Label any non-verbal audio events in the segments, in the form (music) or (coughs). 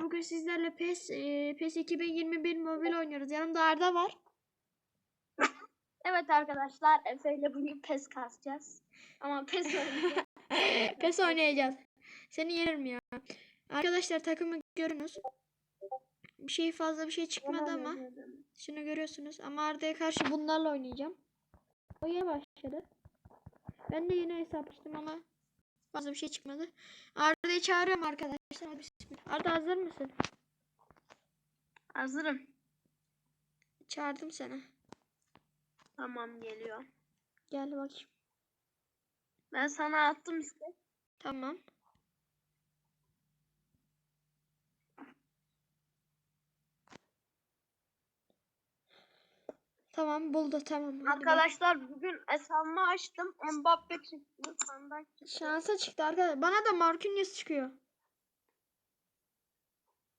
bugün sizlerle PES, e, PES 2021 mobil oynuyoruz. Yanımda Arda var. Evet arkadaşlar Efe ile bugün pes kasacağız. Ama pes (laughs) oynayacağız. PES oynayacağız. Seni yerim ya. Arkadaşlar takımı görünüz. Bir şey fazla bir şey çıkmadı ama. Şunu görüyorsunuz. Ama Arda'ya karşı bunlarla oynayacağım. O yeni başladı. Ben de yeni hesap açtım ama fazla bir şey çıkmadı. Arda'yı çağırıyorum arkadaşlar. Hadi bismillah. Arda hazır mısın? Hazırım. Çağırdım seni. Tamam geliyor. Gel bakayım. Ben sana attım işte. Tamam. Tamam buldu tamam. Arkadaşlar bugün hesabımı açtım. Mbappe çıktı. Çıktı. Şansa çıktı arkadaşlar. Bana da Marquinhos çıkıyor.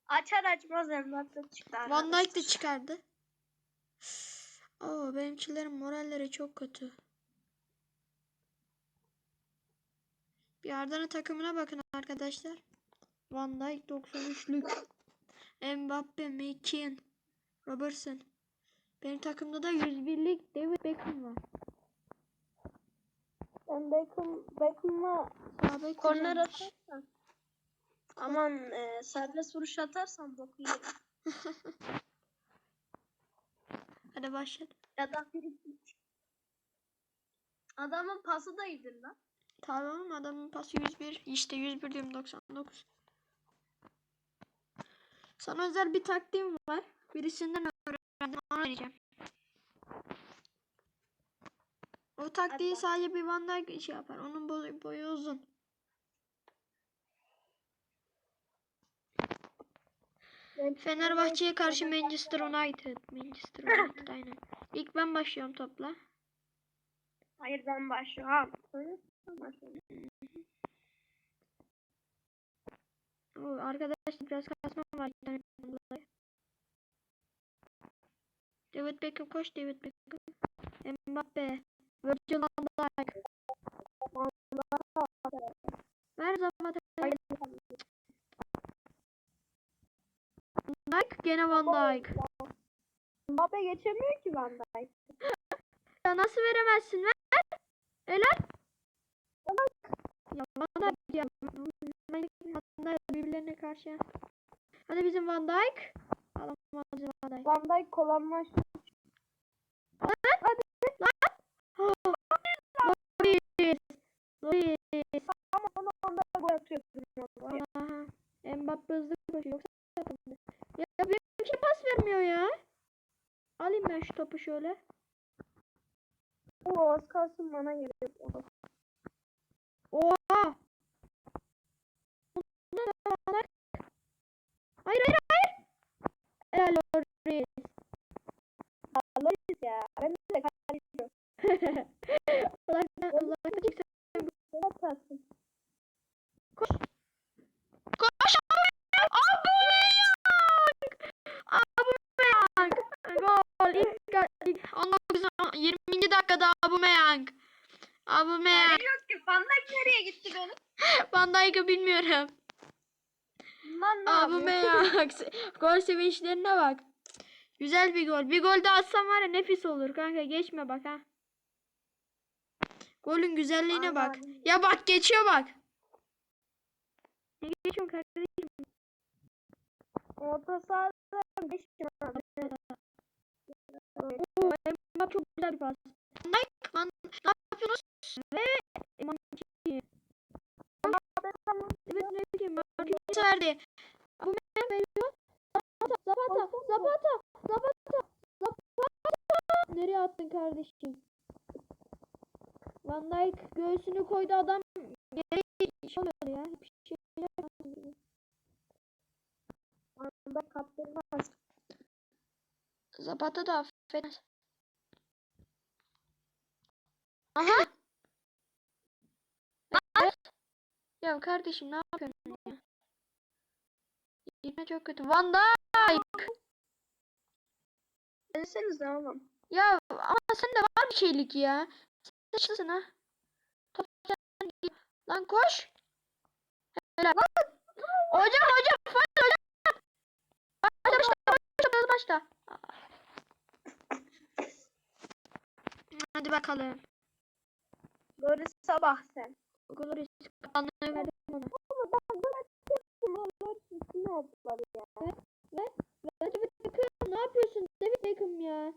Açar açmaz Mbappe çıktı. Van Dijk de çıkardı. Oo benimkilerin moralleri çok kötü. Bir Arda'nın takımına bakın arkadaşlar. Van Dijk 93'lük. Mbappe, McKean, Robertson. Benim takımda da 101'lik David Beckham var. Ben Beckham, Beckham'a güzelmiş. atarsan. Aman e, serbest vuruş atarsan boku yerim. (laughs) Hadi da biri Adamın pası da iyidir lan. Tamam adamın pası 101. İşte 101 diyorum 99. Sana özel bir taktiğim var. Birisinden öğrendim. Onu vereceğim. O taktiği Hadi. sadece bir Van Dijk şey yapar. Onun boyu, boyu uzun. Fenerbahçe'ye karşı Manchester United. Manchester United aynen. İlk ben başlıyorum topla. Hayır ben başlıyorum. Arkadaşlar biraz kasma var. David Beckham koş David Beckham. Mbappe. Virgil van Dijk. Ver Zapata. Van Dijk gene Van Dijk. Mbappe geçemiyor ki Van Dijk. Ya nasıl veremezsin ver. Helal. Ya Van Dijk ya. Van Dijk birbirlerine karşı. Hadi bizim Van Dijk. Alamaz Van Dijk. Van Dijk kolanmış. Loris. Loris. Ama onu anda gol atıyorsun. Aha. Mbappe hızlı koşuyor. Yoksa atamadı. Ya benimki pas vermiyor ya. Alayım ben şu topu şöyle. O az kalsın bana geliyor. Oha. Hayır hayır hayır. Helal Loris. Alırız ya. Ben de kardeşim. Uzaktan uzaktan çıksın. Ne atarsın? Koş. Koş Aubameyang. Aubameyang. Gol. İlk, ilk 19 20. dakikada Aubameyang. Aubameyang. Yok ki Van Dijk nereye gitti benim? Van Dijk'ı bilmiyorum. Lan ne yapıyor? Aubameyang. Gol sevinçlerine bak. Güzel bir gol. Bir gol de atsam var ya nefis olur kanka. Geçme bak ha. Golün güzelliğine bak. Ya bak geçiyor bak. Ne geçiyorsun kardeşim? Orta sahada 5 abi. Oo, Mbappe çok güzel bir pas. Dijk, Van, ne yapıyorsunuz? Ve Manchester. Evet ne bileyim Marquinhos verdi. Bu ne veriyor? Zapata, Zapata, Zapata, Zapata, Zapata. Nereye attın kardeşim? Van Dijk göğsünü koydu adam şey oluyor ya. Bir şey yapmadı. Anda kaptırmaz. Zapata da affetmez. Aha. Evet. Ya kardeşim ne yapıyorsun ya? İlme çok kötü. Van Dijk. Desenize oğlum. Ya ama sende var bir şeylik ya. Sen şılsın ha. Top. Lan koş. Helal. Hocam hocam. faul hocam. başla. Hadi bakalım. Böyle sabah sen. David Beckham ne yapıyorsun David Beckham ya?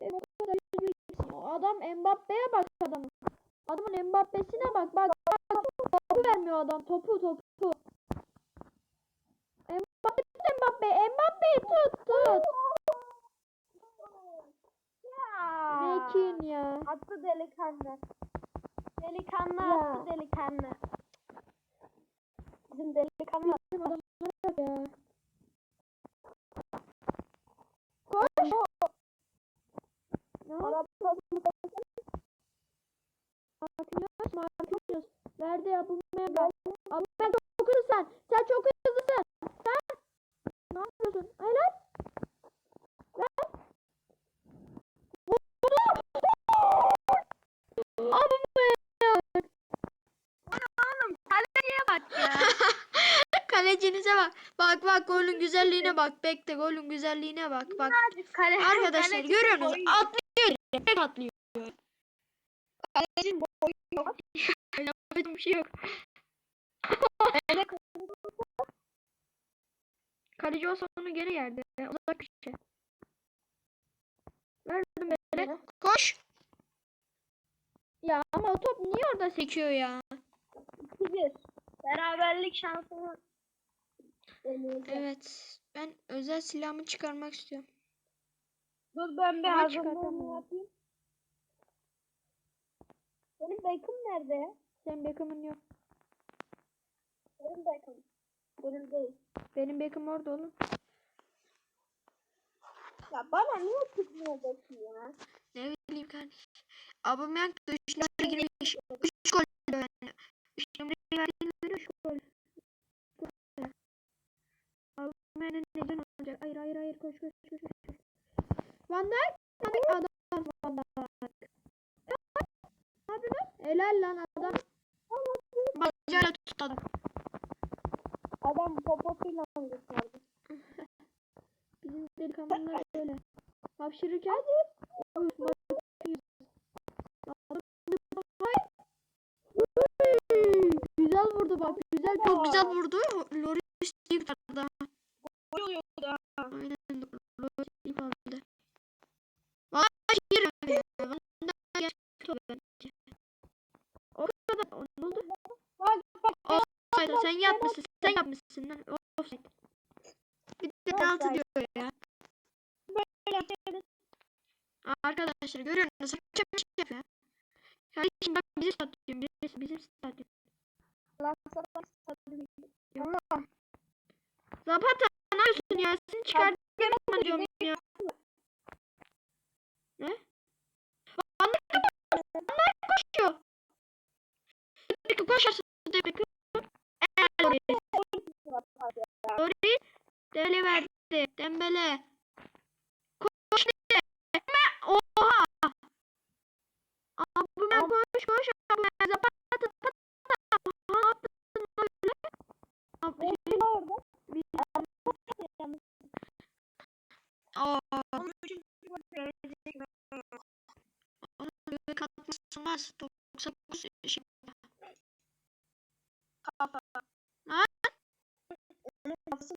Benim o kadar üzülüyorsun. O Adam Mbappe'ye bak adamın. Adamın Mbappe'sine bak bak bak. Topu vermiyor adam topu topu. Mbappe tut Mbappe. Mbappe'yi tut tut. Ya. Mekin ya. Attı delikanlı. Delikanlı Ya. attı delikanlı. Bizim delikanlı Bizim adamlara bak ya. Koş. Oldu? Marquinhos, Marquinhos. Verdi ya bu Mega. Abi ben çok hızlısın. Sen çok hızlısın. Sen ne yapıyorsun? Helal. Ver. Abi Mega. Oğlum kaleciye bak ya. (laughs) Kalecinize bak. Bak bak golün güzelliğine bak. Bekle golün güzelliğine bak. Bak. Kale, Arkadaşlar kaleci görüyorsunuz. boyu- Atlıyor. Direkt atlıyor. Kalecinin boyu yok. Öyle bir şey yok. Kaleci olsa onu geri yerde. Uzak köşe. Verdim böyle. Koş. Ya ama o top niye orada sekiyor ya? 2-1. Beraberlik deneyeceğim. Evet. Ben özel silahımı çıkarmak istiyorum. Dur ben bir hazırlığımı yapayım. Benim Beckham nerede? Senin Beckham'ın yok. Benim Beckham. Benim değil. Benim Beckham orada oğlum. Ya bana niye Beckham ya? Ne bileyim kardeşim. Da üç numara girmiş. Üç gol yani. Üç numarayı verdiğini göre üç gol. Hayır hayır hayır koş koş koş. koş. Van Dijk. Van Dijk adam Van Dijk. Ne yapıyorsun? Helal lan adam. Bacağıyla tuttu adam. Adam poposuyla gösterdi. (laughs) Bizim delikanlılar böyle. Hapşırırken. Üf, bak- Adam- Ay. Uy, Güzel vurdu bak. Güzel çok güzel vurdu. Loris iyi kurtardı. Gol oluyor da. Aynen. Loris iyi kurtardı. Vallahi yürü ya. Van Dijk gerçekten bence. O kadar. Ne oldu? Bak bak. Offside. Sen yapmışsın. Sen yapmışsın lan. Offside. Bir de penaltı Offside. diyor ya. Böyle şeyleri Arkadaşlar görüyor musunuz? Hakem bir şey yapıyor. Kardeşim bak bizim stadyum. Bizim, bizim stadyum. lansa bastırdı. Zapata ne yapıyorsun ya? Seni çıkartma diyorum ya. Ne? Van Dijk koşuyor. Peki koşarsın. Peki. El. Loris. Dembele verdi. Dembele. Koş diye. Oha. Abi ben koş koş. Abi ben Zapata. Zapata. Ne yaptın öyle? Abi şey. Aa. Onu göbek atmasınlar. 99 şey. Kafa. Ha? Onun kafası?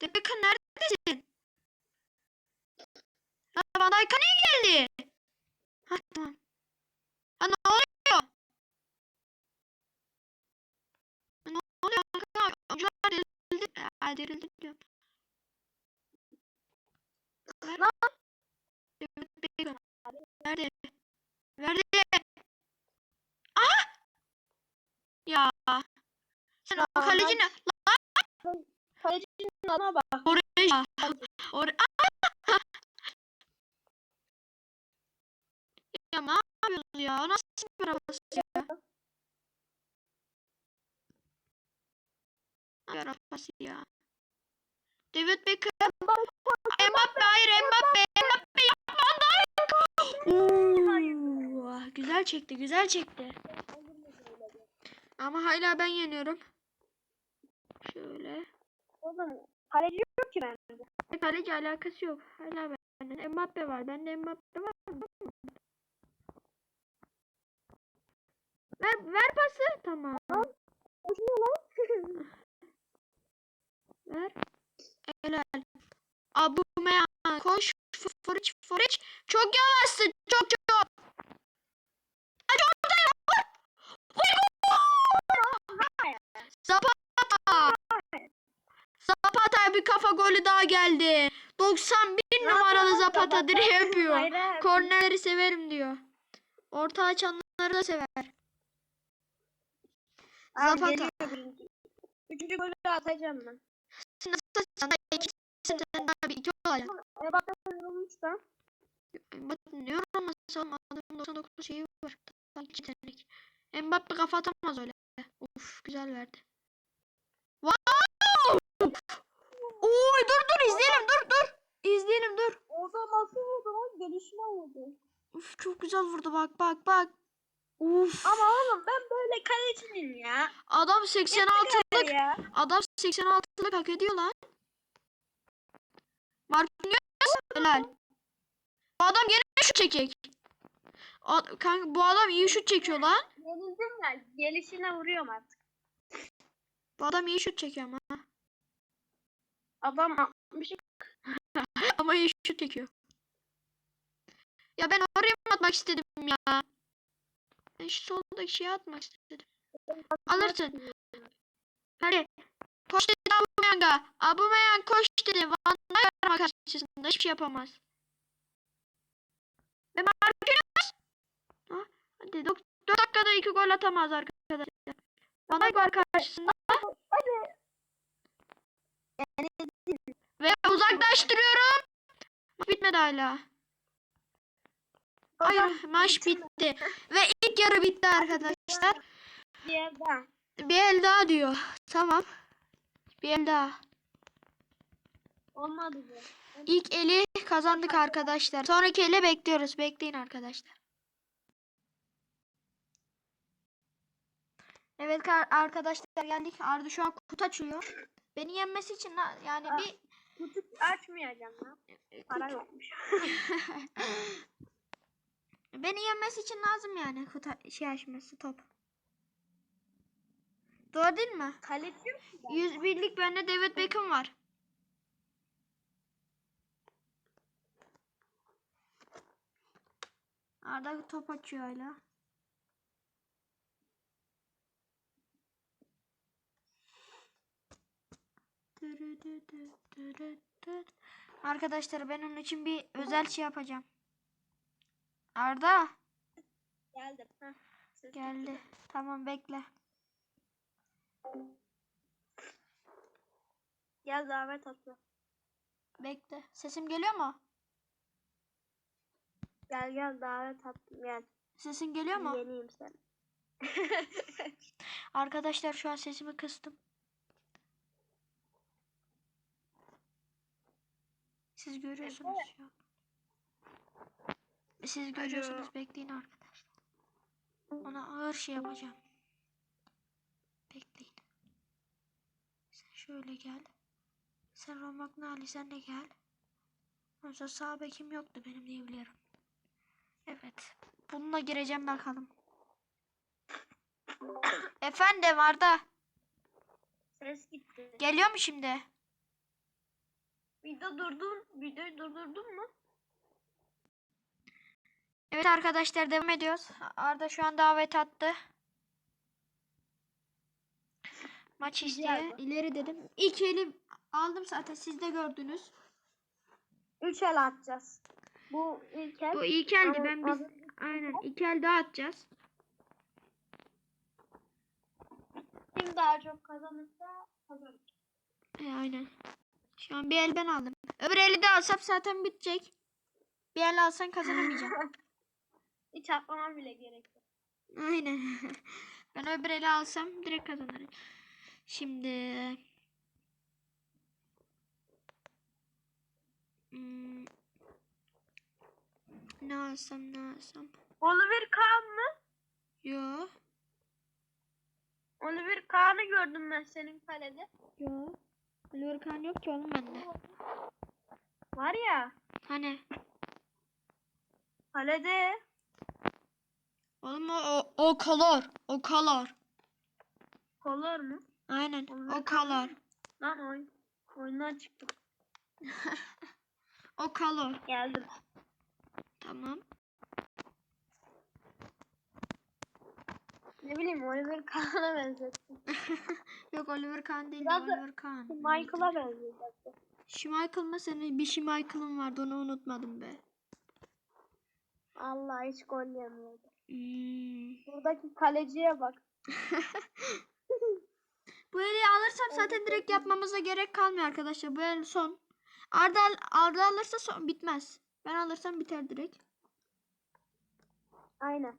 Debeka neredesin? Ha Van geldi? Ha tamam. Ha, derildi diyorum. Ver. Lan. Beckham. Nerede? Nerede? Ah! Ya. Sen o Aa, kalecini Kalecinin adına bak. oraya oraya ya ne yapıyorsun ya? O Nasıl bir arabası ya? Arabası ya? David Beckham. Mbappe hayır Mbappe. Mbappe yapma Oo, Güzel çekti güzel çekti. Ama hala ben yeniyorum. Şöyle. Oğlum kaleci yok ki bende. E, Kaleci alakası yok. Hala bende. Mbappe var. Bende Mbappe var. mı? Ver, ver pası. Tamam. (laughs) Ver. Helal. Abu Meyan koş. Foriç Foriç. Çok yavaşsın. Çok çok. Zapata. Zapata bir kafa golü daha geldi. 91 numaralı Zapata direğe yapıyor. Kornerleri severim diyor. Orta açanları da sever. Zapata. Üçüncü golü atacağım ben. Sana iki sen daha bir iki olacak. E bak yorulmuş da. Bak ne yorulması oğlum adamın 99 şeyi var. İki yetenek. Mbappe kafa atamaz öyle. Uf güzel verdi. Wow! Oy dur dur izleyelim dur dur. İzleyelim dur. Orada nasıl vurdu lan? Gelişine vurdu. Uf çok güzel vurdu bak bak bak. Uf. Ama oğlum ben böyle kaleciyim ya. Adam 86'lık ya. Adam 86'lık hak ediyor lan. Marquinhos helal. Bu adam gene şut çekecek. Kanka bu adam iyi şut çekiyor lan. Yenildim ya. Gelişine vuruyorum artık. Bu adam iyi şut çekiyor ama. Adam 60 (laughs) ama iyi şut çekiyor. Ya ben oraya mı atmak istedim ya? Ben şu soldaki şeye atmak istedim. Alırsın. Hadi. Koş dedi Aubameyang'a. Aubameyang koş dedi. Van Dijk var karşısında. Hiçbir şey yapamaz. Ve Marquinhos. Ha, Hadi 4 dakikada 2 gol atamaz arkadaşlar. Van Dijk var karşısında. Ve uzaklaştırıyorum. Bitmedi hala. Hayır maç bitti. Ve ilk yarı bitti arkadaşlar. diye ben. Bir el daha diyor. Tamam. Bir el daha. Olmadı bu. İlk eli kazandık arkadaşlar. Sonraki ele bekliyoruz. Bekleyin arkadaşlar. Evet arkadaşlar geldik. Arda şu an kutu açıyor. Beni yenmesi için yani Ah. bir Kutu açmayacağım lan. Para yokmuş. (laughs) beni yenmesi için lazım yani kutu şey açması top. Doğru değil mi? Kaleci ben. 101'lik bende David Beckham var. Arda top açıyor hala. Arkadaşlar ben onun için bir özel şey yapacağım. Arda Geldim. Heh. Geldi. Tamam bekle. Gel davet atla. Bekle. Sesim geliyor mu? Gel gel davet attım gel. Sesin geliyor mu? Yeniyim seni. (laughs) Arkadaşlar şu an sesimi kıstım. Siz görüyorsunuz şu an. Siz görüyorsunuz bekleyin arkadaşlar. Ona ağır şey yapacağım. Bekleyin. Sen şöyle gel. Sen Romak sen de gel. Yoksa sağ bekim yoktu benim diye biliyorum. Evet. Bununla gireceğim bakalım. (coughs) Efendim Arda. Ses gitti. Geliyor mu şimdi? Video durdun. Videoyu durdurdun mu? Evet arkadaşlar devam ediyoruz. Arda şu an davet attı. Maç istiyor. İleri dedim. İlk eli aldım zaten siz de gördünüz. Üç el atacağız. Bu ilk el. Bu ilk eldi ben biz aynen iki el daha atacağız. Kim daha çok kazanırsa kazanır. E, aynen. Şu an bir el ben aldım. Öbür eli de alsam zaten bitecek. Bir el alsan kazanamayacağım. (laughs) Hiç atlama bile gerek yok. Aynen. (laughs) ben öbür eli alsam direkt kazanırım. Şimdi Hmm. ne alsam ne alsam? Oliver Kahn mı? Yo. Oliver Kahn'ı gördüm ben senin kalede. Yo. Oliver Kahn yok ki oğlum bende. Var ya Hani? kalede. Oğlum o, o, color. O color. Kolor mu? Aynen. O Kahn color. (laughs) Lan oyun. Oyundan çıktım. (laughs) O color. Geldim. Tamam. Ne bileyim Oliver Kahn'a benzettim. (laughs) Yok Oliver Kahn değil. Biraz Oliver Kahn. Michael'a benzettim. Schmeichel mı senin? Bir Schmeichel'ın vardı onu unutmadım be. Allah hiç gol yemiyordu. Hmm. Buradaki kaleciye bak. (laughs) Bu eli alırsam zaten direkt yapmamıza gerek kalmıyor arkadaşlar. Bu el son. Arda, Arda alırsa son bitmez. Ben alırsam biter direkt. Aynen.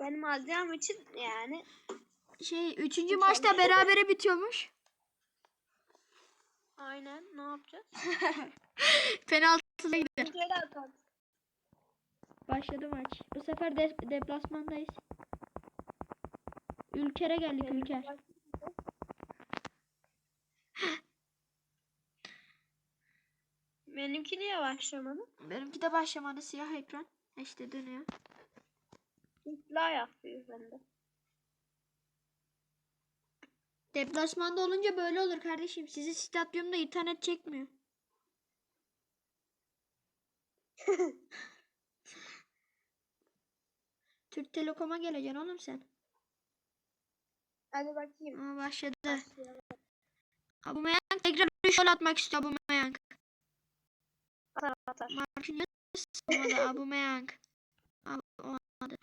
Benim alacağım için yani Şey üçüncü maçta berabere bitiyormuş. aynen ne yapacağız? (laughs) Penaltıya gider. Başladı maç. Bu sefer de deplasmandayız. Ülker'e geldik Ülker. (gasps) Benimki niye başlamadı? Benimki de başlamadı siyah ekran. İşte dönüyor. İpla yapıyor bende. Deplasmanda olunca böyle olur kardeşim. Sizi stadyumda internet çekmiyor. (laughs) Türk Telekom'a geleceksin oğlum sen. Hadi bakayım. Aa, başladı. Başlayalım. Aubameyang tekrar 3 gol atmak istiyor Aubameyang. Atar atar. Marquinhos olmadı Aubameyang. Abi olmadı.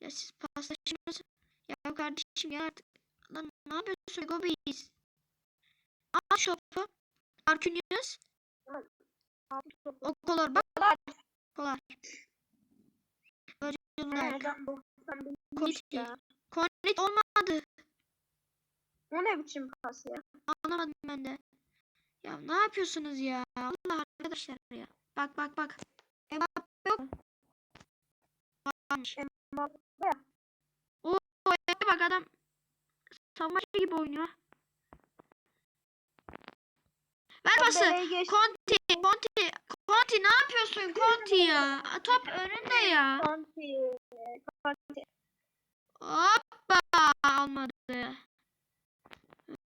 Ya siz paslaşıyorsunuz. Ya kardeşim ya artık. Lan ne yapıyorsun Gobis? Al şu topu. Marquinhos. O kolor bak. Kolor. Ya. Konit olmadı. O ne biçim pas ya? Anlamadım ben de. Ya ne yapıyorsunuz ya? Allah arkadaşlar ya. Bak bak bak. Mbappe yok. Varmış. Mbappe. O eve bak adam savunmacı gibi oynuyor. Ver pası. Bebeği geç. Conti ne yapıyorsun Conti ya? Top önünde ya. Conti. Conti. Hoppa almadı.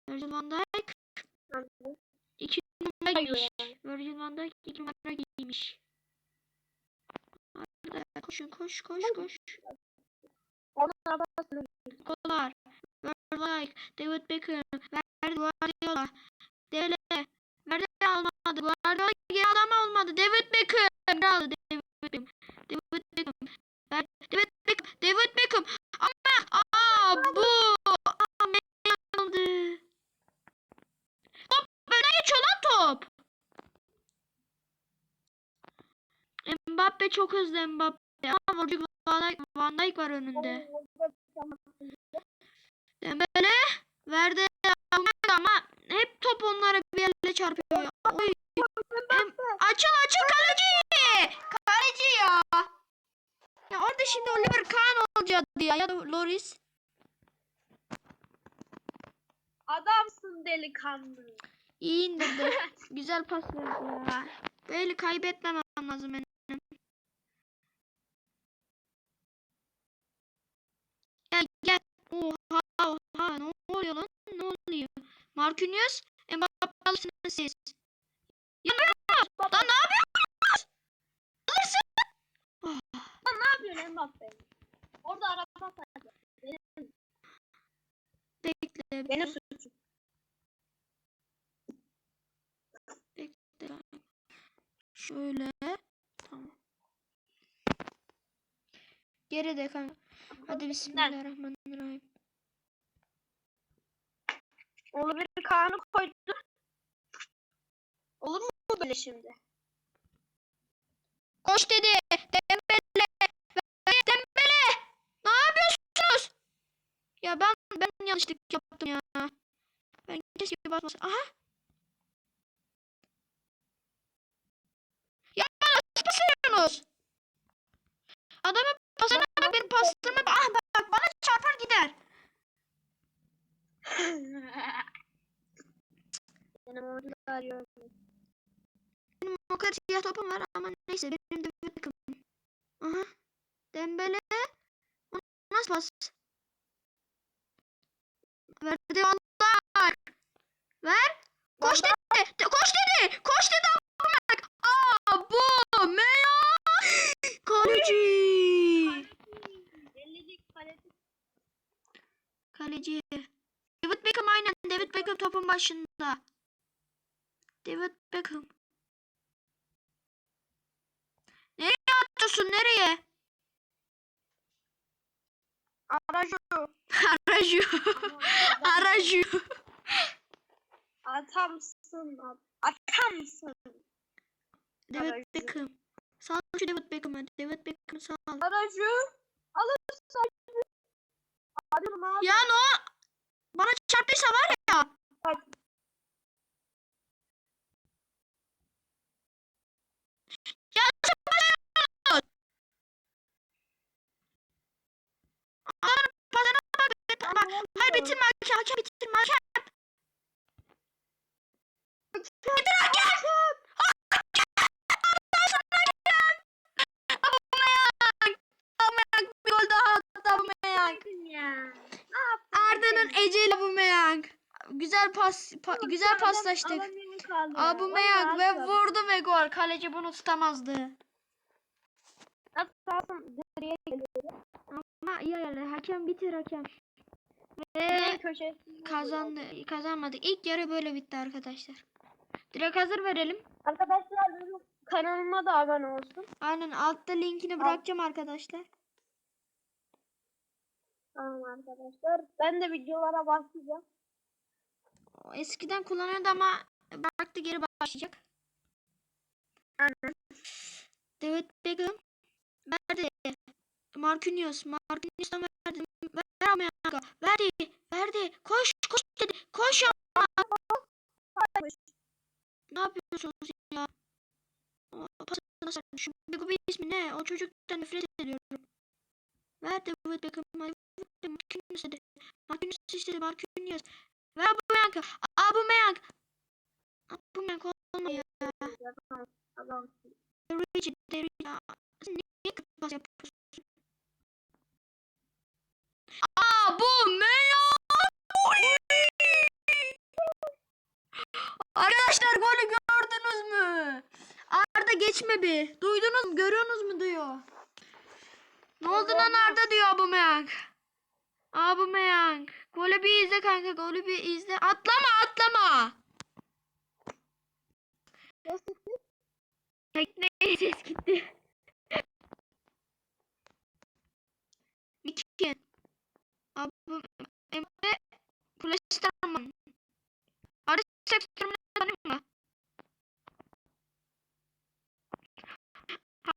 Virgil van Dijk iki numara giymiş. Virgil van Dijk iki numara giymiş. Hadi koşun koş koş koş. Kolar. Virgil van Dijk, David Beckham, verdi Guardiola. Dele, verdi almadı. Guardiola geri adam olmadı. David Beckham aldı. David Beckham. David Beckham. David Beckham. David Beckham. Ama aa bu. Aldı. Top öne geçiyor lan top. Mbappe çok hızlı Mbappe. Ama Virgil van Dijk, Van Dijk var önünde. Dembele verdi ama hep top onlara bir yerle çarpıyor. ya. Oy. Em- açıl açıl kaleci. Kaleci ya. Ya orada şimdi Oliver Kahn olacaktı ya ya da Loris. Adamsın delikanlı. İyi indirdi. (laughs) Güzel pas verdi ya. Böyle kaybetmemem lazım benim. Gel gel. Oha oha ne oluyor lan? Ne oluyor? Marquinhos Mbappe alırsınız siz. Ya ne yapıyorsun? Lan ne yapıyorsun? Alırsın. Lan ne yapıyorsun Mbappe? Orada araba saydı. Bekle. Benim suçum. Bekle. Şöyle. Tamam. Geride kanka. Hadi bismillahirrahmanirrahim. Oliver Kahn'ı koydu. Olur mu böyle şimdi? Koş dedi. Dembele. Dembele. Ne yapıyorsunuz? Ya ben ben yanlışlık yaptım ya. Ben keşke basmasam. Aha. Ya nasıl pasıyorsunuz? Adamı pasına bak benim paslarıma bak. Ah bak bana çarpar gider. Benim orada arıyorum. Benim o kadar siyah topum var ama neyse benim de bir takım. Aha. Dembele. O nasıl pas? Verdi onlar. Ver. Koş dedi. De, koş dedi. Koş dedi. Aa bu meya. Kaleci. Kaleci. David Beckham aynen. David Beckham topun başında. David Beckham. Nereye atıyorsun? Nereye? Aracı. Aracı. Aracı. Atamsın. at- Atamsın. David Aracı. Beckham. Sal şu David Beckham'ı. David Beckham'ı sal. Aracı. Abi. Ya ne o? Bana çarptıysa var ya. Bak. Ya yapıyorsun. Adamın pasına bak. bak. Hayır bitirme hakem. Hakem bitirme hakem. Bitir hakem. Aubameyang. Aubameyang bir gol daha attı Aubameyang. ya. Arda'nın eceli Aubameyang. Güzel pas pa- güzel paslaştık. Aubameyang ve vurdu ve gol. Kaleci bunu tutamazdı. Atamsın. Geriye. Ama iyi ayarladı. Hakem bitir hakem. Ve kazandı. Kazanmadık. İlk yarı böyle bitti arkadaşlar. Direkt hazır verelim. Arkadaşlar kanalıma da abone olsun. Aynen altta linkini bırakacağım arkadaşlar. Tamam arkadaşlar. Ben de videolara başlayacağım. Eskiden kullanıyordu ama bıraktı geri başlayacak. Aynen. David Beckham verdi. Marquinhos. Marquinhos'tan verdi. Ver Aubameyang'a. Verdi. Verdi. Koş. Koş dedi. Koş ya. Ne yapıyorsunuz ya? O pası nasıl? Şu Beckham'ın ismi ne? O çocuktan nefret ediyorum. Ver David Beckham'a. Marquinhos dedi. Marquinhos istedi. Marquinhos. Ver Aubameyang'a. Aubameyang. Aubameyang olmuyor ya. Adam. Derece, derece. Sen niye pas yapıyorsun? Aa bu Meyang! Arkadaşlar golü gördünüz mü? Arda geçme bir. Duydunuz mu? Görüyorsunuz mu diyor. Ne oldu lan Arda diyor Aubameyang. Aubameyang. Golü bir izle kanka. Golü bir izle. Atlama atlama. Ne ses gitti. Mikin. Abi Mbappe Kulesterman. Arı sektörümüne tanım mı?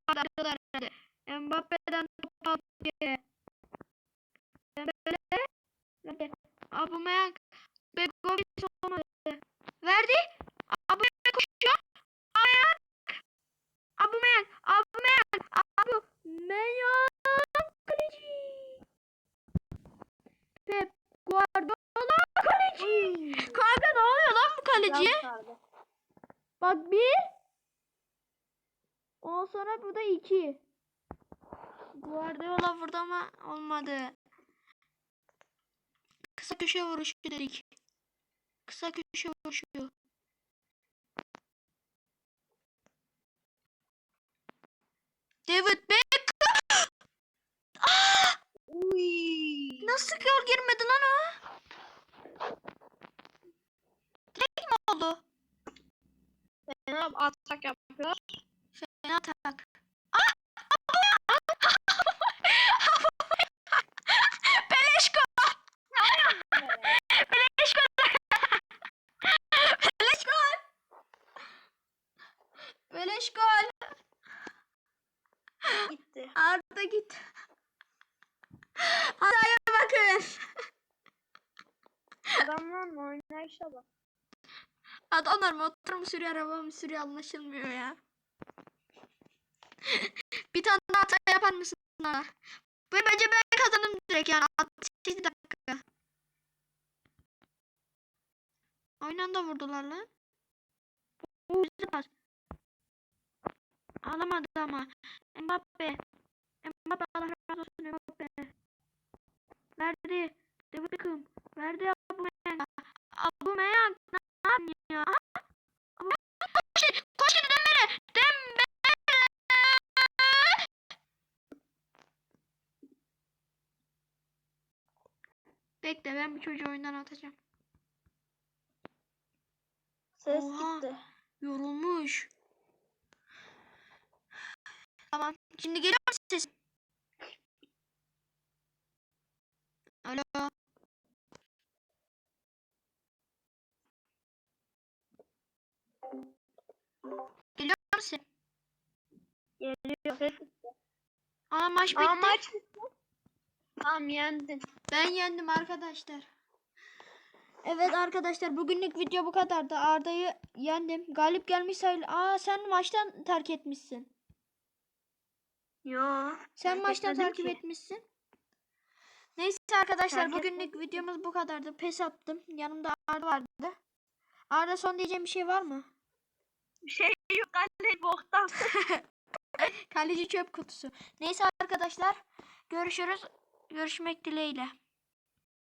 Hadi hadi hadi. Mbappe'den top aldı. Dembele. Verdi. Aubameyang. Begovic olmadı. Verdi. Aubameyang koşuyor. Aubameyang. Aubameyang. Aubameyang. Aubameyang. Kaleci. Pep Guardiola kaleci. Kanka ne oluyor lan bu kaleciye? Bak bir. Ondan sonra bu da iki. Guardiola vurdu ama olmadı. Kısa köşe vuruşu dedik. Kısa köşe vuruşu. David Beckham. Ah! (gasps) Uy. Nasıl gol girmedi lan o? Direkt mi oldu? Yap? Atak yapıyor. Fena atak. Ah! Beleşko! Beleşko! Beleş gol! Beleş gol! Gitti. Arda git. Adaya bakın. Adamların oynayışa bak. Adamlar mu sürüyor anlaşılmıyor ya. (laughs) bir tane daha hata yapar mısın bana? Ve bence ben kazandım direkt yani 68 dakika. Aynı anda vurdular lan. Oo, pas. Alamadı ama. Mbappe. Mbappe Allah razı olsun Mbappe. Verdi. David Beckham. Verdi Aubameyang. Aubameyang ne yapıyorsun ya? Koş koş Dembele. Dembele. Bekle ben bu çocuğu oyundan atacağım. Ses Oha. gitti. Yorulmuş. Tamam. Şimdi geliyor sesim? Alo. Geliyor mu sesim? Geliyor. Aa maç bitti. Aa maç bitti. Tamam yendin. Ben yendim arkadaşlar. Evet arkadaşlar bugünlük video bu kadardı. Arda'yı yendim. Galip gelmiş sayıl. Aa sen maçtan terk etmişsin. Yo. Sen terk maçtan etmedim takip ki. etmişsin. Neyse arkadaşlar Terk bugünlük videomuz bu kadardı. Pes attım. Yanımda Arda vardı. Arda son diyeceğim bir şey var mı? Şey yok anne boktan. (laughs) Kaleci çöp kutusu. Neyse arkadaşlar görüşürüz. Görüşmek dileğiyle.